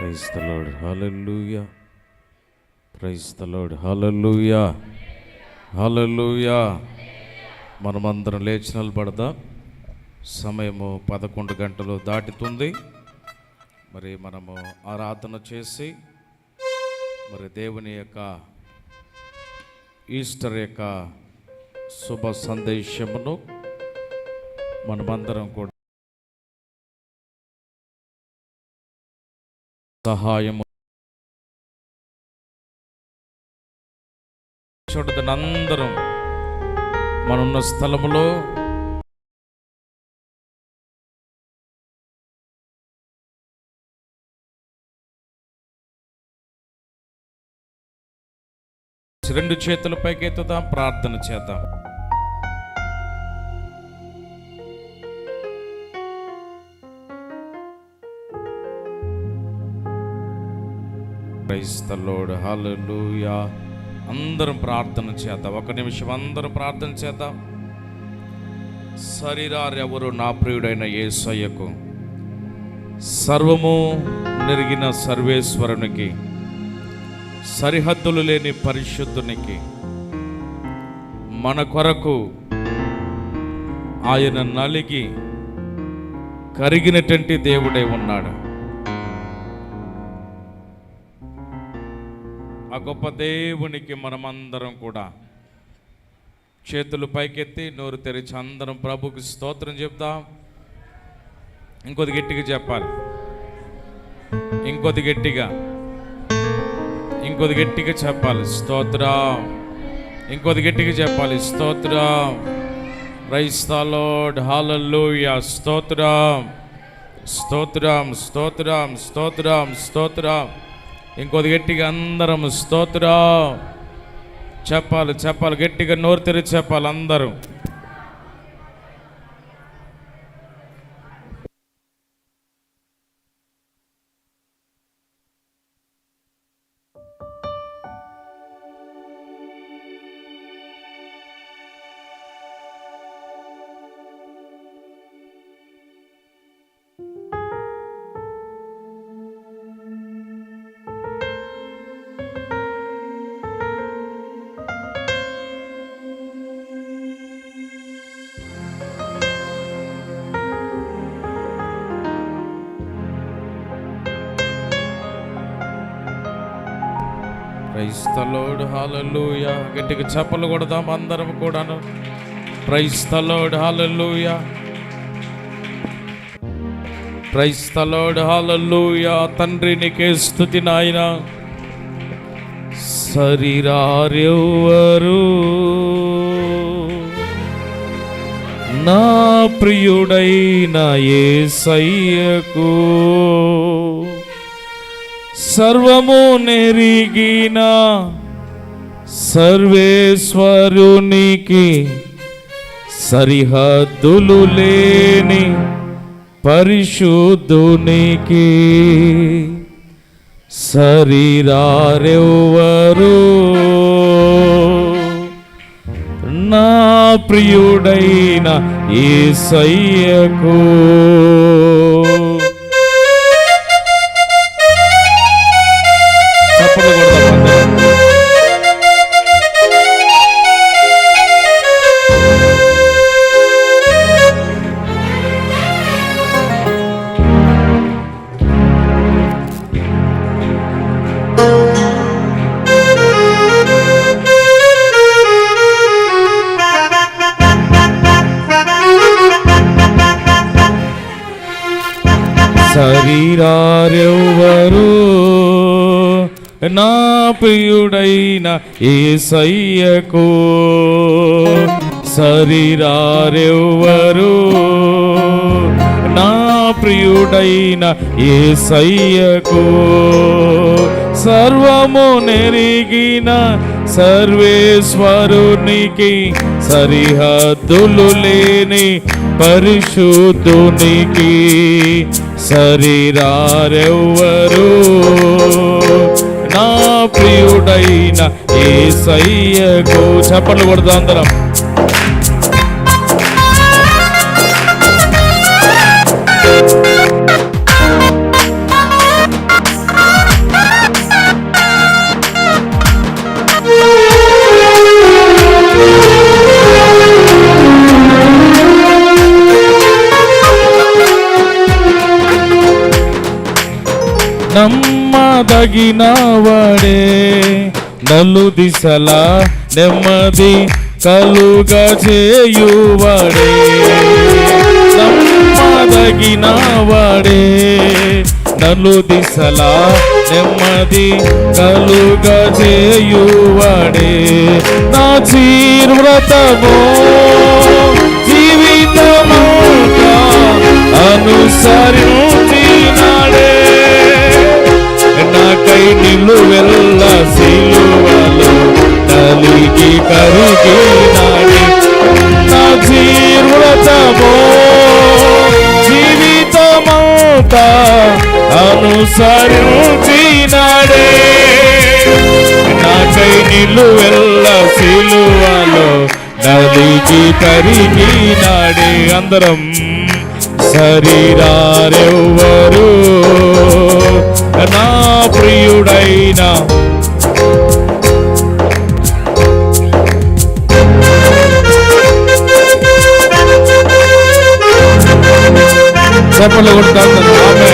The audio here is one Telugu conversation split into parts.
Praise the Lord. Hallelujah. Praise the hallelujah. Hallelujah. మనమందరం లేచి నిలబడదా. సమయము పదకొండు గంటలు దాటుతుంది. మరి మనము ఆరాధన చేసి మరి దేవుని యొక్క ఈస్టర్ యొక్క శుభ సందేశమును మనమందరం కూడా సహాయము. చూడదని అందరం మనున్న స్థలములో రెండు చేతుల పైకెత్తుదాం ప్రార్థన చేద్దాం. క్రైస్తలోడ్ ద అందరం ప్రార్థన చేద్దాం. ఒక నిమిషం అందరం ప్రార్థన చేద్దాం. శరీరారెవరు నా ప్రియుడైన యేసయ్యకు సర్వము నెరిగిన సర్వేశ్వరునికి సరిహద్దులు లేని పరిశుద్ధునికి మన కొరకు ఆయన నలిగి కరిగినటువంటి దేవుడై ఉన్నాడు. గొప్ప దేవునికి మనమందరం కూడా చేతులు పైకెత్తి నోరు తెరిచి అందరం ప్రభుకి స్తోత్రం చెప్దాం. ఇంకొద్ది గట్టిగా చెప్పాలి. ఇంకొద్ది గట్టిగా. ఇంకొద్ది గట్టిగా చెప్పాలి. స్తోత్రం. ఇంకొద్ది గట్టిగా చెప్పాలి. స్తోత్రం. రైస్తాలోడ్ హాలూయా స్తోత్రం. స్తోత్రం స్తోత్రం స్తోత్రం స్తోత్రం. ఇంకొద్ది గట్టిగా అందరం స్తోత్రం. చెప్పాలి చెప్పాలి గట్టిగా నోరు తెరిచి చెప్పాలి అందరూ. క్రైస్తలోడ్ హాలూయా గట్టికి చెప్పలు కొడదాం అందరం కూడాను. క్రైస్తలోడ్ హాలూయా క్రైస్తలోడ్ హాలూయా తండ్రి నీకే స్థుతి నాయన. శరీరారెవరు నా ప్రియుడైన ఏ సయ్యకు సర్వము నెరిగిన సర్వేశ్వరునికి సరిహద్దులు లేని పరిశుద్ధునికి శరీరారెవరు నా ప్రియుడైన ఈ చప్పట్లు శరీరారెవరు నా ప్రియుడైన ఏసయ్యకు శరీరారెవరు నా ప్రియుడైన ఏసయ్యకు సర్వము నెరిగిన సర్వేశ్వరునికి సరిహద్దులు లేని పరిశుద్ధునికి శరీరారెవ్వరు? నా ప్రియుడైన ఏసయ్యకు చప్పట్లు కొడదాం అందరం. నమ్మదగిన వాడే నలు దిశల నెమ్మది కలుగా చేయువాడే నమ్మదగిన వాడే నలు దిశల నెమ్మది కలుగా చేయువాడే నా జీర్వ్రతమో జీవితమౌగా అనుసరించినాడే. నా జీర్వ్రతమో జీవితమౌతా అనుసరించినాడే నాకై నిలువెల్ల సిలువలో నదికి కరిగినాడే అందరం శరీరారెవ్వరు నా ప్రియుడైన చెప్పలు కొట్టాను ఆమె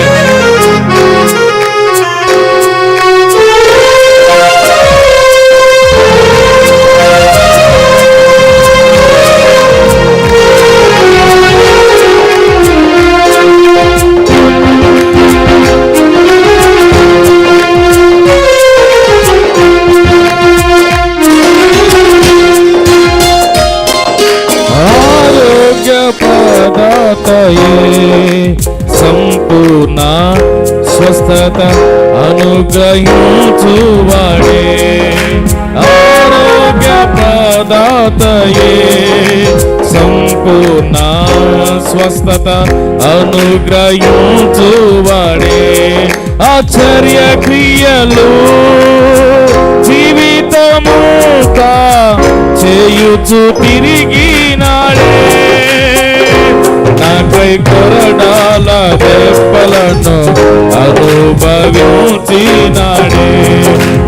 ఆరోగ్య ప్రదాతయే సంపూర్ణ స్వస్థత అనుగ్రహించువాడే. ఆరోగ్య ప్రదాతయే. సంపూర్ణ స్వస్థత అనుగ్రహించువాడే. ఆశ్చర్య క్రియలు జీవితముగా చేయుచు తిరిగినాడే. నాకై కొరడాల దెబ్బలను అనుభవించినాడే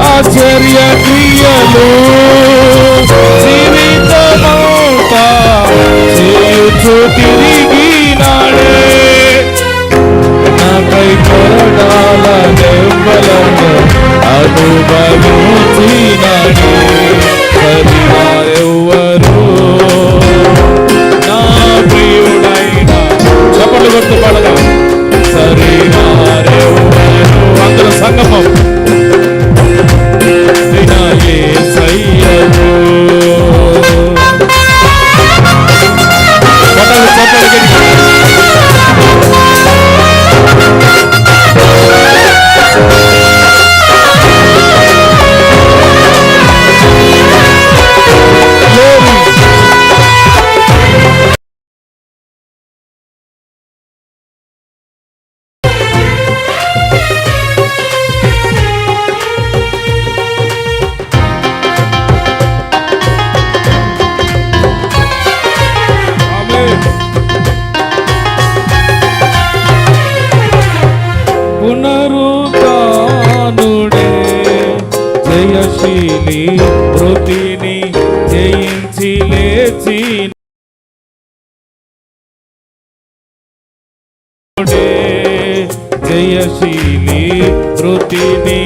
ఆశ్చర్య క్రియలు జీవితముగా చేయుచు తిరిగినాడే నాకై కొరడాల దెబ్బలను అనుభవి జయశీలి వృత్తిని జయించి లేచి జయశీలి వృత్తిని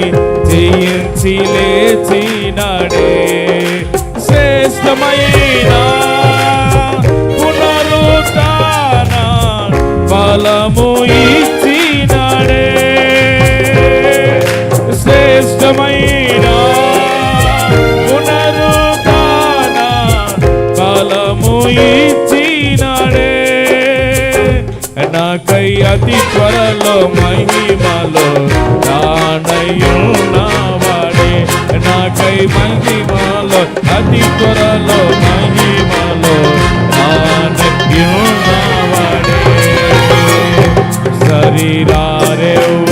జయించి లేచినాడే శ్రేష్టమైన పునరుతాన బలము అతి త్వరలో మహిమలో నానయున్నవాడే నాకై మహిమలో అతి త్వరలో మహిమలో నానయున్నవాడే శరీరారెవ్వరు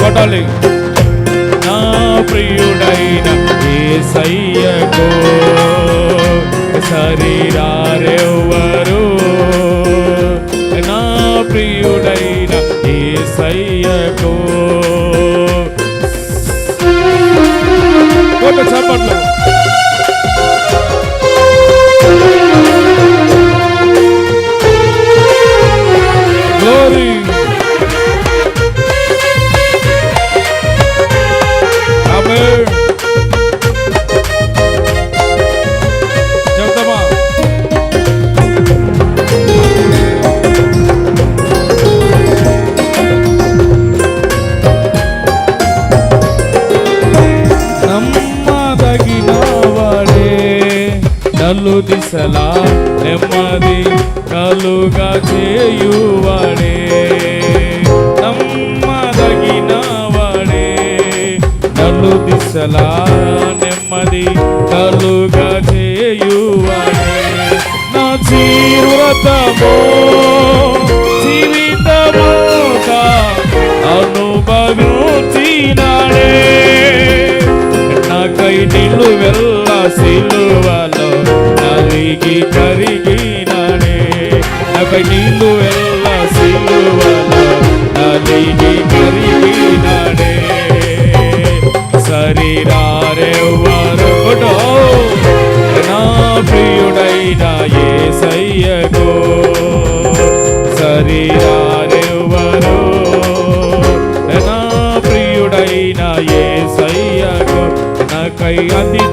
కొట్టాలి. నా ప్రియుడైన ఏ సయ్యకో శరీరారెవ్వరు కోట చప్పట్లు నలు దిశలా నెమ్మది కలుగా చేయువాడే. నమ్మదగిన వాడే. నలు దిశలా నెమ్మది కలుగా చేయువాడే. నా జీవితమో నాకై నిన్ను వెళ్ళ సిలువలో నలిగి కరిగినాడే శరీరారెవ్వరు నా ప్రియుడైన ఏ ఏసయ్యగో శరీరారెవ్వరు నా ప్రియుడైన ఏ సయ్యగో నాకై అతి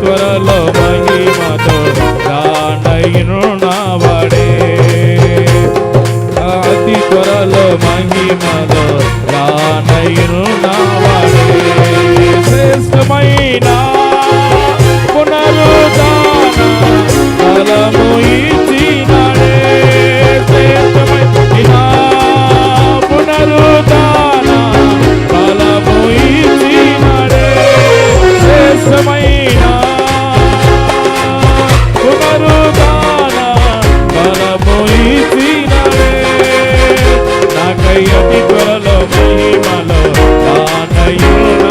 నాకై అతి త్వరలో మహిమలో రానయ్యున్నవాడే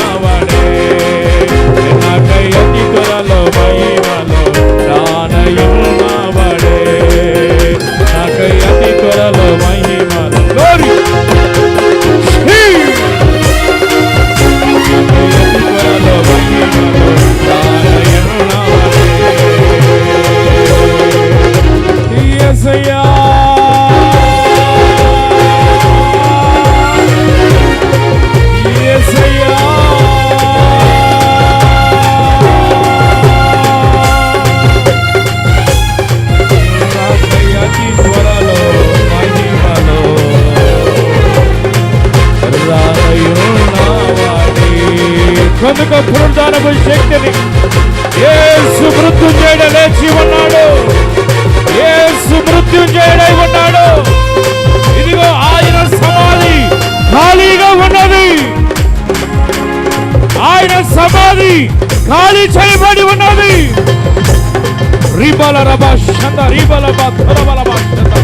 రబ షంద రిబల బ థరబల బ షంద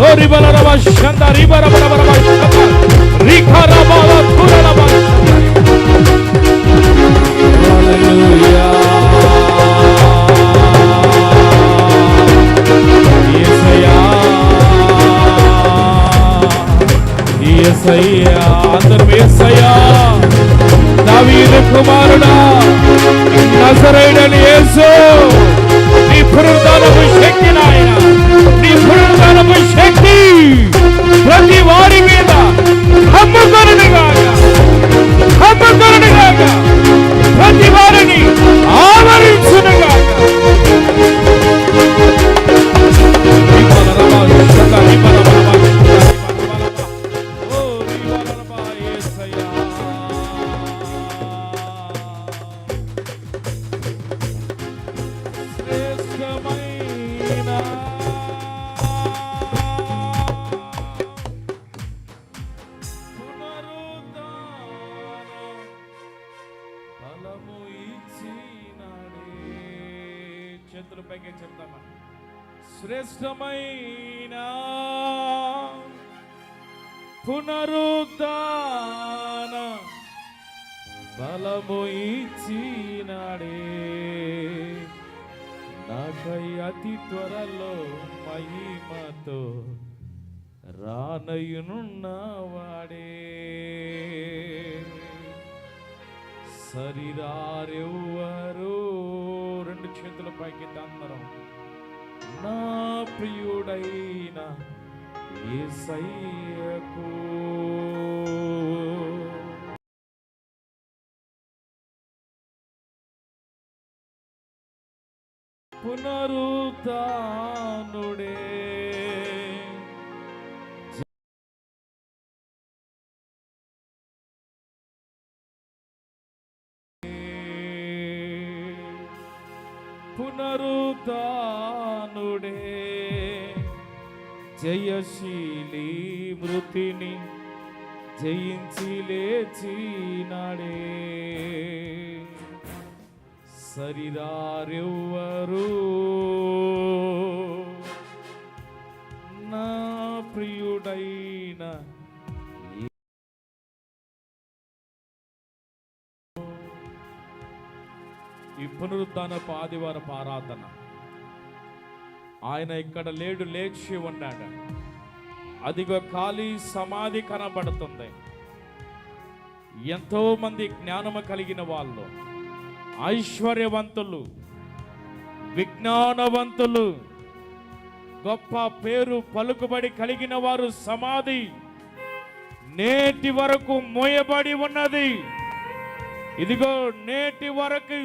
ఓ రిబల రబ షంద రిబల బల బల షంద హల్లెలూయా దావీదు కుమారుడా నజరైడని యేసు పునరుద్ధానపు శక్తి నాయన. నీ పునరుద్ధానపు శక్తి. ప్రతి వారి మీద చేతులు పైకి చెప్తామా శ్రేష్టమైన పునరుద్ధాన బలము ఇచ్చినాడే. నాకై అతి త్వరలో మహిమతో రానయునున్నవాడే. శరీరారెవ్వరు రెండు చేతుల పైకి అందరం నా ప్రియుడైన ఏసయ్యకు. పునరుతానుడే జయశీలి మృతిని జయించి లేచినాడే సరిదారెవ్వరు నా ప్రియుడైన ఈ పునరుద్ధానపు ఆదివారపు ఆరాధన. ఆయన ఇక్కడ లేడు లేచి ఉన్నాడు. అదిగో ఖాళీ సమాధి కనబడుతుంది. ఎంతోమంది జ్ఞానము కలిగిన వాళ్ళు ఐశ్వర్యవంతులు విజ్ఞానవంతులు గొప్ప పేరు పలుకుబడి కలిగిన వారు సమాధి నేటి వరకు మోయబడి ఉన్నది. ఇదిగో నేటి వరకు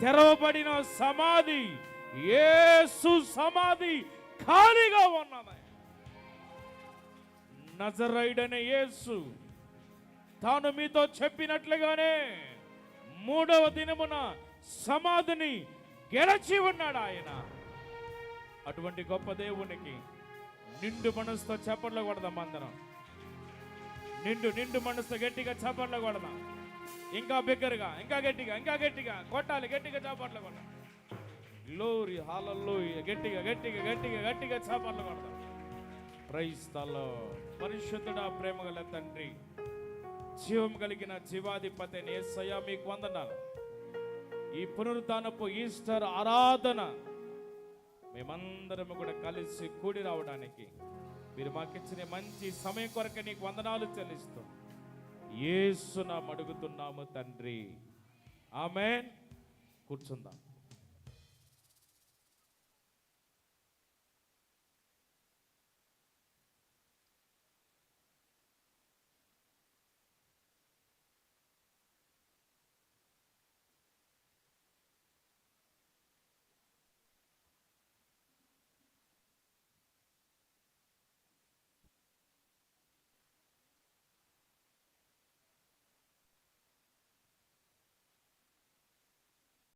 తెరవబడిన సమాధి. యేసు సమాధి ఖాళీగా ఉన్నది నజరైడనే యేసు తాను మీతో చెప్పినట్లుగానే మూడవ దినమున సమాధిని గెలచి ఉన్నాడు ఆయన. అటువంటి గొప్ప దేవునికి నిండు మనసుతో చప్పట్లు కొడదాం అందరం. నిండు నిండు మనసుతో గట్టిగా చప్పట్లు కొడదాం. ఇంకా బిగ్గరగా ఇంకా గట్టిగా ఇంకా గట్టిగా కొట్టాలి గట్టిగా చప్పట్లు గ్లోరీ హాలల్లో గట్టిగా గట్టిగా గట్టిగా గట్టిగా చప్పట్లు కొడతాం క్రైస్తలో పరిశుద్ధుడా ప్రేమ గల తండ్రి జీవం కలిగిన జీవాధిపతి నేసయ్య మీకు వందనాలు. ఈ పునరుద్ధానపు ఈస్టర్ ఆరాధన మేమందరము కూడా కలిసి కూడి రావడానికి మీరు మాకిచ్చిన మంచి సమయం కొరకు నీకు వందనాలు చెల్లిస్తూ ఏసునాం అడుగుతున్నాము తండ్రి. ఆమె కూర్చుందాం.